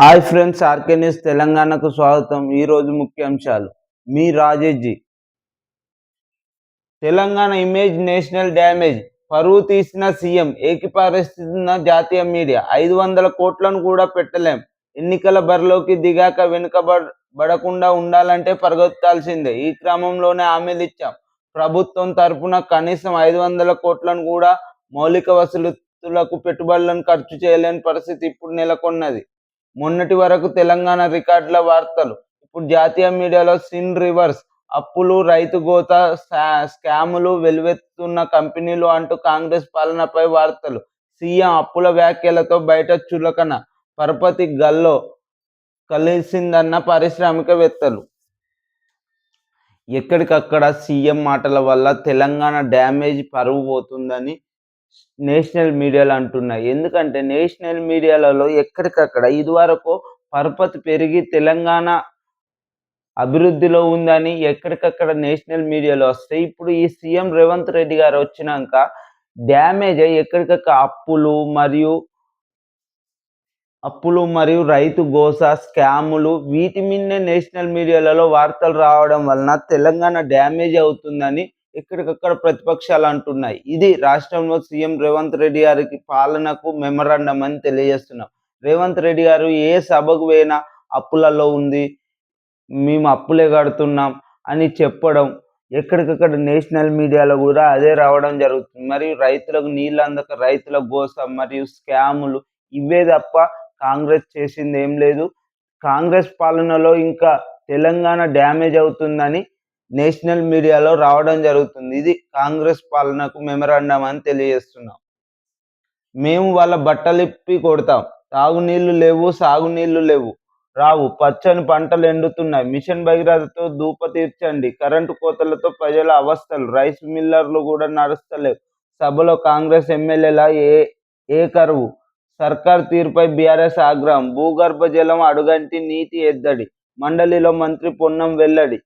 Hi friends RK news తెలంగాణకు స్వాగతం. ఈ రోజు ముఖ్యాంశాలు. మీ రాజేజీ. Telangana image national damage. పరువు తీసిన సీఎం. ఏకిపారేస్తున్న జాతీయ మీడియా. ఐదు వందల కోట్లను కూడా పెట్టలేం. ఎన్నికల బరిలోకి దిగాక వెనుకబడకుండా ఉండాలంటే పరిగెత్తాల్సిందే. ఈ క్రమంలోనే హామీలు ఇచ్చాం. ప్రభుత్వం తరపున కనీసం ఐదు వందల కోట్లను కూడా మౌలిక వసతులకు పెట్టుబడులను ఖర్చు చేయలేని పరిస్థితి ఇప్పుడు నెలకొన్నది. మొన్నటి వరకు తెలంగాణ రికార్డుల వార్తలు ఇప్పుడు జాతీయ మీడియాలో సిన్ రివర్స్ అప్పులు రైతు గోత స్కా- స్కాములు వెలువెత్తున్న కంపెనీలు అంటూ కాంగ్రెస్ పాలనపై వార్తలు. సీఎం అప్పుల వ్యాఖ్యలతో బయట చులకన పరపతి గల్లో కలిసిందన్న పారిశ్రామికవేత్తలు. ఎక్కడికక్కడ సీఎం మాటల వల్ల తెలంగాణ డ్యామేజ్ పరువు పోతుందని నేషనల్ మీడియాలు అంటున్నాయి. ఎందుకంటే నేషనల్ మీడియాలలో ఎక్కడికక్కడ ఇదివరకు పరపతి పెరిగి తెలంగాణ అభివృద్ధిలో ఉందని ఎక్కడికక్కడ నేషనల్ మీడియాలో వస్తాయి. ఇప్పుడు ఈ సీఎం రేవంత్ రెడ్డి గారు వచ్చినాక డ్యామేజ్ అయ్యి ఎక్కడికక్కడ అప్పులు మరియు అప్పులు మరియు రైతు గోస స్కాములు వీటి మీదనే నేషనల్ మీడియాలలో వార్తలు రావడం వలన తెలంగాణ డ్యామేజ్ అవుతుందని ఎక్కడికక్కడ ప్రతిపక్షాలు అంటున్నాయి. ఇది రాష్ట్రంలో సీఎం రేవంత్ రెడ్డి గారికి పాలనకు మెమరాండం అని తెలియజేస్తున్నాం. రేవంత్ రెడ్డి గారు ఏ సభకు పోయినా అప్పులలో ఉంది మేము అప్పులే కడుతున్నాం అని చెప్పడం ఎక్కడికక్కడ నేషనల్ మీడియాలో కూడా అదే రావడం జరుగుతుంది. మరియు రైతులకు నీళ్ళు అందక రైతుల గోస మరియు స్కాములు ఇవే తప్ప కాంగ్రెస్ చేసింది ఏం లేదు. కాంగ్రెస్ పాలనలో ఇంకా తెలంగాణ డ్యామేజ్ అవుతుందని నేషనల్ మీడియాలో రావడం జరుగుతుంది. ఇది కాంగ్రెస్ పాలనకు మెమరాండం అని తెలియజేస్తున్నాం. మేము వాళ్ళ బట్టలిప్పి కొడతాం. తాగునీళ్ళు లేవు సాగునీళ్ళు లేవు. రావు పచ్చని పంటలు ఎండుతున్నాయి. మిషన్ భగీరథతో దూప తీర్చండి. కరెంటు కోతలతో ప్రజల అవస్థలు. రైస్ మిల్లర్లు కూడా నడుస్తలేవు. సభలో కాంగ్రెస్ ఎమ్మెల్యేల ఏ ఏ కరువు? సర్కార్ తీరుపై బీఆర్ఎస్ ఆగ్రహం. భూగర్భ జలం అడుగంటి నీటి ఎద్దడి. మండలిలో మంత్రి పొన్నం వెల్లడి.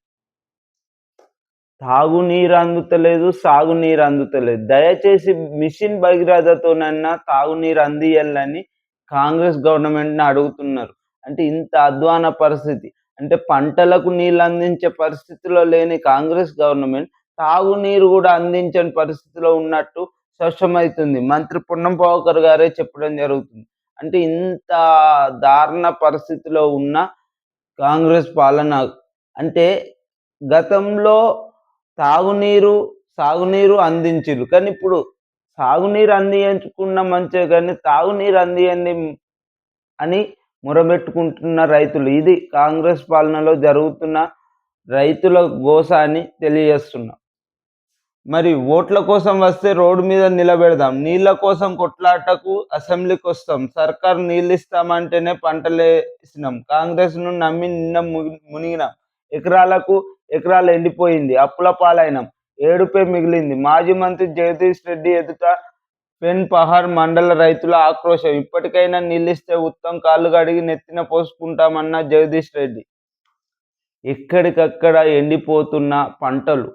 తాగునీరు అందుతలేదు సాగునీరు అందుతలేదు. దయచేసి మిషన్ భగీరథతోనన్నా తాగునీరు అందియాలని కాంగ్రెస్ గవర్నమెంట్ని అడుగుతున్నారు. అంటే ఇంత అధ్వాన పరిస్థితి. అంటే పంటలకు నీళ్ళు అందించే పరిస్థితిలో లేని కాంగ్రెస్ గవర్నమెంట్ తాగునీరు కూడా అందించని పరిస్థితిలో ఉన్నట్టు స్పష్టమవుతుంది. మంత్రి పొన్నం గారే చెప్పడం జరుగుతుంది. అంటే ఇంత దారుణ పరిస్థితిలో ఉన్న కాంగ్రెస్ పాలన అంటే గతంలో తాగునీరు సాగునీరు అందించారు కానీ ఇప్పుడు సాగునీరు అందించుకున్న మంచిగా కానీ తాగునీరు అందియండి అని మొరబెట్టుకుంటున్న రైతులు. ఇది కాంగ్రెస్ పాలనలో జరుగుతున్న రైతుల గోస అని తెలియజేస్తున్నా. మరి ఓట్ల కోసం వస్తే రోడ్డు మీద నిలబెడదాం. నీళ్ళ కోసం కొట్లాటకు అసెంబ్లీకి వస్తాం. సర్కార్ నీళ్ళు ఇస్తామంటేనే పంటలు వేసినాం కాంగ్రెస్ నమ్మి నిన్న మునిగినాం. ఎకరాలకు ఎకరాలు ఎండిపోయింది. అప్పుల పాలైనం. ఏడుపే మిగిలింది. మాజీ మంత్రి జగదీష్ రెడ్డి ఎదుట పెన్ పహార్ మండల రైతుల ఆక్రోశం. ఇప్పటికైనా నిలిస్తే ఉత్తమ్ కాళ్ళు కడిగి నెత్తిన పోసుకుంటామన్న జగదీష్ రెడ్డి. ఎక్కడికక్కడ ఎండిపోతున్న పంటలు.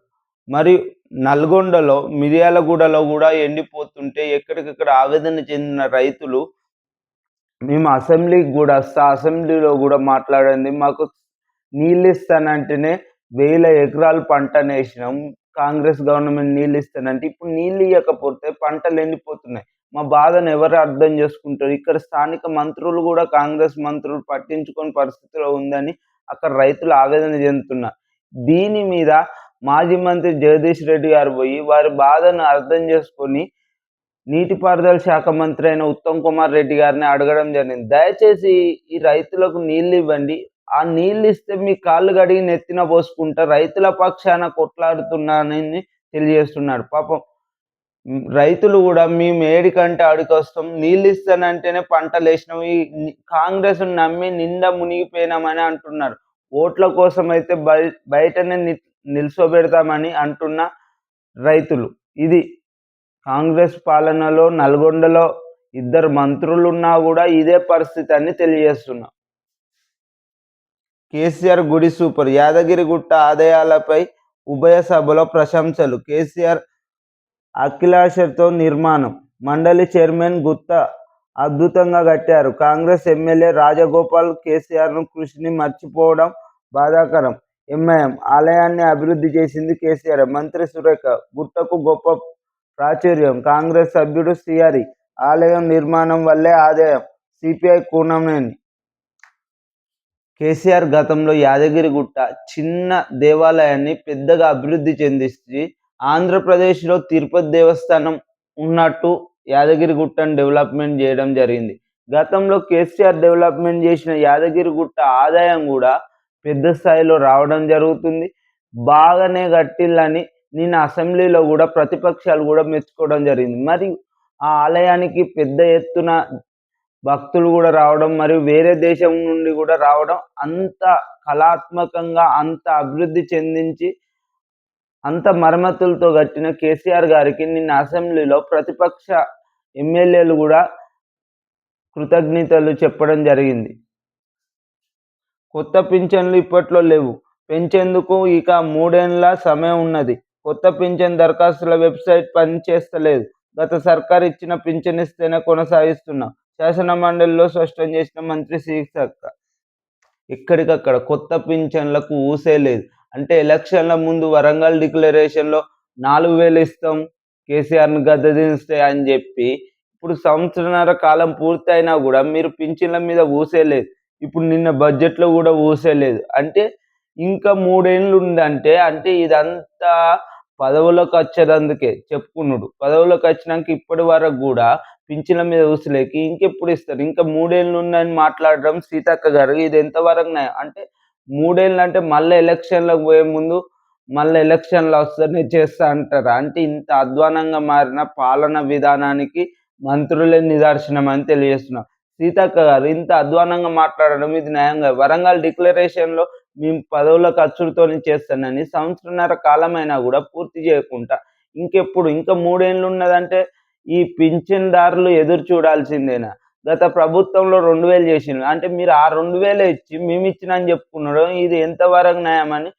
మరియు నల్గొండలో మిర్యాలగూడలో కూడా ఎండిపోతుంటే ఎక్కడికక్కడ ఆవేదన చెందిన రైతులు మేము అసెంబ్లీకి కూడా వస్తా అసెంబ్లీలో కూడా మాట్లాడండి. మాకు నీళ్ళు ఇస్తానంటేనే వేల ఎకరాలు పంట వేసినాం కాంగ్రెస్ గవర్నమెంట్ నీళ్ళు ఇస్తానంటే ఇప్పుడు నీళ్ళు ఇవ్వకపోతే పంటలు ఎండిపోతున్నాయి. మా బాధను ఎవరు అర్థం చేసుకుంటారు? ఇక్కడ స్థానిక మంత్రులు కూడా కాంగ్రెస్ మంత్రులు పట్టించుకొని పరిస్థితిలో ఉందని అక్కడ రైతులు ఆవేదన చెందుతున్నారు. దీని మీద మాజీ మంత్రి జగదీష్ రెడ్డి గారు పోయి వారి బాధను అర్థం చేసుకొని నీటిపారుదల శాఖ మంత్రి అయిన ఉత్తమ్ కుమార్ రెడ్డి గారిని అడగడం జరిగింది. దయచేసి ఈ రైతులకు నీళ్ళు ఇవ్వండి. ఆ నీళ్ళు ఇస్తే మీ కాళ్ళు కడిగి నెత్తిన పోసుకుంటా రైతుల పక్షాన కొట్లాడుతున్నానని తెలియజేస్తున్నాడు. పాపం రైతులు కూడా మేము ఏడికంటే అడికొస్తాం నీళ్ళు ఇస్తానంటేనే పంటలు వేసినాం ఈ కాంగ్రెస్ నమ్మి నిండా మునిగిపోయినామని అంటున్నారు. ఓట్ల కోసం అయితే బయ బయటనే ని- నిల్చోబెడతామని అంటున్న రైతులు. ఇది కాంగ్రెస్ పాలనలో నల్గొండలో ఇద్దరు మంత్రులు ఉన్నా కూడా ఇదే పరిస్థితి అని తెలియజేస్తున్నా. కేసీఆర్ గుడి సూపర్. యాదగిరిగుట్ట ఆదాయాలపై ఉభయ సభలో ప్రశంసలు. కేసీఆర్ అఖిలాషతో నిర్మాణం. మండలి చైర్మన్ గుత్తా అద్భుతంగా కట్టారు. కాంగ్రెస్ ఎమ్మెల్యే రాజగోపాల్ కేసీఆర్ను కృషిని మర్చిపోవడం బాధాకరం. ఎంఐఎం ఆలయాన్ని అభివృద్ధి చేసింది కేసీఆర్. మంత్రి సురేఖ గుట్టకు గొప్ప ప్రాచుర్యం. కాంగ్రెస్ సభ్యుడు సిఆరి ఆలయం నిర్మాణం వల్లే ఆదాయం. సిపిఐ కూనమేని కేసీఆర్ గతంలో యాదగిరిగుట్ట చిన్న దేవాలయాన్ని పెద్దగా అభివృద్ధి చెందించి ఆంధ్రప్రదేశ్లో తిరుపతి దేవస్థానం ఉన్నట్టు యాదగిరిగుట్టను డెవలప్మెంట్ చేయడం జరిగింది. గతంలో కేసీఆర్ డెవలప్మెంట్ చేసిన యాదగిరిగుట్ట ఆదాయం కూడా పెద్ద స్థాయిలో రావడం జరుగుతుంది. బాగానే కట్టిల్లని నేను అసెంబ్లీలో కూడా ప్రతిపక్షాలు కూడా మెచ్చుకోవడం జరిగింది. మరియు ఆ ఆలయానికి పెద్ద ఎత్తున భక్తులు కూడా రావడం మరియు వేరే దేశం నుండి కూడా రావడం అంత కళాత్మకంగా అంత అభివృద్ధి చెందించి అంత మరమ్మతులతో కట్టిన కేసీఆర్ గారికి నిన్న అసెంబ్లీలో ప్రతిపక్ష ఎమ్మెల్యేలు కూడా కృతజ్ఞతలు చెప్పడం జరిగింది. కొత్త పింఛన్లు ఇప్పట్లో లేవు. పెంచేందుకు ఇక మూడేళ్ళ సమయం ఉన్నది. కొత్త పింఛన్ దరఖాస్తుల వెబ్సైట్ పనిచేస్తలేదు. గత సర్కార్ ఇచ్చిన పింఛన్ ఇస్తేనే కొనసాగిస్తున్నాం. శాసన మండలిలో స్పష్టం చేసిన మంత్రి సీతక్క ఎక్కడికక్కడ కొత్త పింఛన్లకు ఊసే లేదు. అంటే ఎలక్షన్ల ముందు వరంగల్ డిక్లరేషన్లో నాలుగు వేలు ఇస్తాం కేసీఆర్ని గద్దదిస్తే అని చెప్పి ఇప్పుడు సంవత్సరన్నర కాలం పూర్తయినా కూడా మీరు పింఛన్ల మీద ఊసే లేదు. ఇప్పుడు నిన్న బడ్జెట్లో కూడా ఊసే లేదు. అంటే ఇంకా మూడేళ్ళు ఉందంటే అంటే ఇదంతా పదవులోకి వచ్చేదందుకే చెప్పుకున్నాడు. పదవులోకి వచ్చినాక ఇప్పటి వరకు కూడా పింఛన్ల మీద ఊసలేకి ఇంకెప్పుడు ఇస్తారు? ఇంకా మూడేళ్ళు ఉన్నాయని మాట్లాడడం సీతక్క గారు ఇది ఎంతవరకు అంటే మూడేళ్ళు అంటే మళ్ళీ ఎలక్షన్లకు పోయే ముందు మళ్ళీ ఎలక్షన్లు వస్తేనే చేస్తా అంటారు? అంటే ఇంత అధ్వానంగా మారిన పాలన విధానానికి మంత్రులే నిదర్శనం అని తెలియజేస్తున్నాం సీతక్క గారు ఇంత అధ్వానంగా మాట్లాడడం ఇది న్యాయంగా? వరంగల్ డిక్లరేషన్లో మేము పదవుల ఖర్చులతో చేస్తానని సంవత్సరన్నర కాలమైనా కూడా పూర్తి చేయకుండా ఇంకెప్పుడు ఇంకా మూడేళ్ళు ఉన్నదంటే ఈ పింఛన్దారులు ఎదురు చూడాల్సిందేనా? గత ప్రభుత్వంలో రెండు వేలు చేసిండు అంటే మీరు ఆ రెండు వేలు ఇచ్చి మేము ఇచ్చిన అని చెప్పుకున్నాడు ఇది ఎంతవరకు న్యాయమని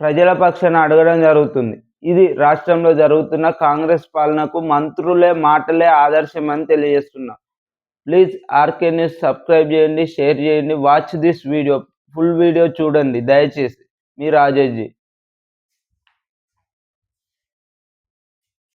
ప్రజల పక్షాన అడగడం జరుగుతుంది. ఇది రాష్ట్రంలో జరుగుతున్న కాంగ్రెస్ పాలనకు మంత్రులే మాటలే ఆదర్శం అని తెలియజేస్తున్నా. ప్లీజ్ ఆర్కే న్యూస్ సబ్స్క్రైబ్ చేయండి షేర్ చేయండి watch this video. Full video చూడండి దయచేసి. మీ రాజేష్జీ